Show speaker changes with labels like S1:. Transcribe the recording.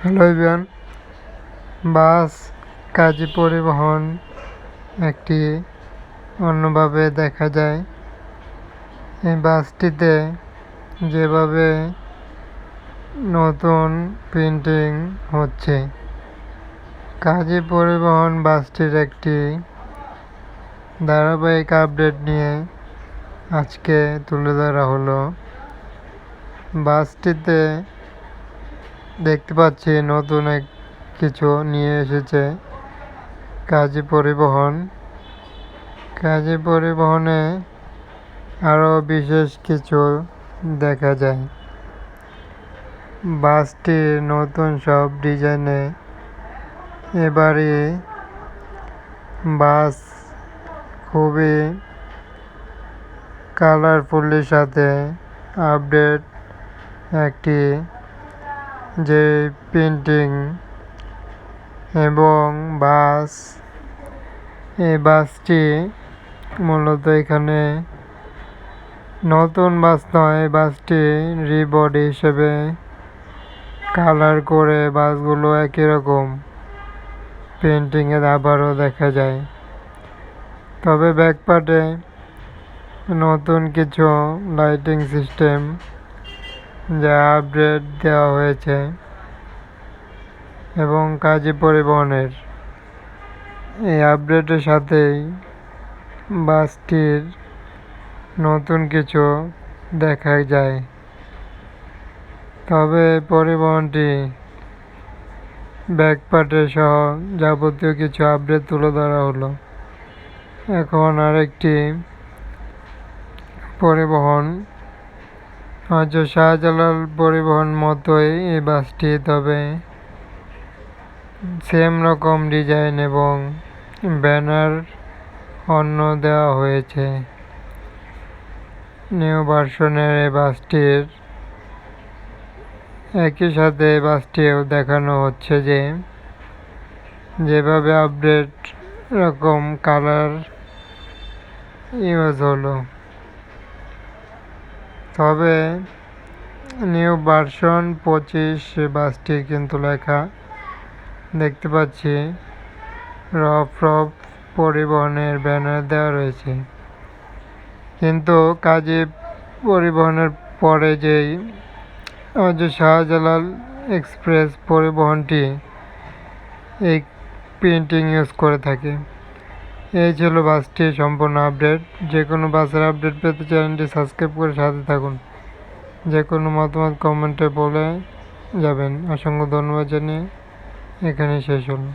S1: Hello ইবিয়ান বাস কাজী পরিবহন একটি অন্যভাবে দেখা যায়। এই বাসটিতে যেভাবে নতুন প্রিন্টিং হচ্ছে, কাজী পরিবহন বাসটির একটি ধারাবাহিক আপডেট নিয়ে আজকে তুলে ধরা হলো। বাসটিতে দেখতে পাচ্ছি নতুন এক কিছু নিয়ে এসেছে। কাজী পরিবহন। কাজী পরিবহনে আরও বিশেষ কিছু দেখা যায়। বাসটি নতুন সব ডিজাইনে। এবারে বাস খুবই কালারফুলের সাথে আপডেট একটি যে পেন্টিং এবং বাস, এই বাসটি মূলত এখানে নতুন বাস নয় বাসটি রিবডি হিসেবে কালার করে বাসগুলো একই রকম পেন্টিংয়ের আবারও দেখা যায়। তবে ব্যাকপার্টে নতুন কিছু লাইটিং সিস্টেম যা আপডেট দেওয়া হয়েছে এবং কাজী পরিবহনের। এই আপডেটের সাথেই বাসটির নতুন কিছু দেখা যায়। তবে পরিবহনটি ব্যাকপার্টের সহ যাবতীয় কিছু আপডেট তুলে ধরা হলো। এখন আরেকটি পরিবহন হয়তো শাহজালাল পরিবহন মতোই এই বাসটি, তবে সেম রকম ডিজাইন এবং ব্যানার অন্য দেওয়া হয়েছে। নিউ ভার্সনের এই বাসটির একই সাথে বাসটিও দেখানো হচ্ছে যে, যেভাবে আপডেট রকম কালার ইউজ হলো। তবে নিউ ভার্সন পঁচিশ বাসটি কিন্তু লেখা। দেখতে পাচ্ছি রফ রফ পরিবহনের ব্যানার দেওয়া রয়েছে। কিন্তু কাজে পরিবহনের পরে যেই যে শাহজালাল এক্সপ্রেস পরিবহনটি এই প্রিন্টিং ইউজ করে থাকে। এই ছিল বাসটি সম্পূর্ণ আপডেট। যে কোনো বাসের আপডেট পেতে চ্যানেলটি সাবস্ক্রাইব করে সাথে থাকুন। যে কোনো মতামত কমেন্টে বলে যাবেন। অসংখ্য ধন্যবাদ জানিয়ে এখানে শেষ হলো।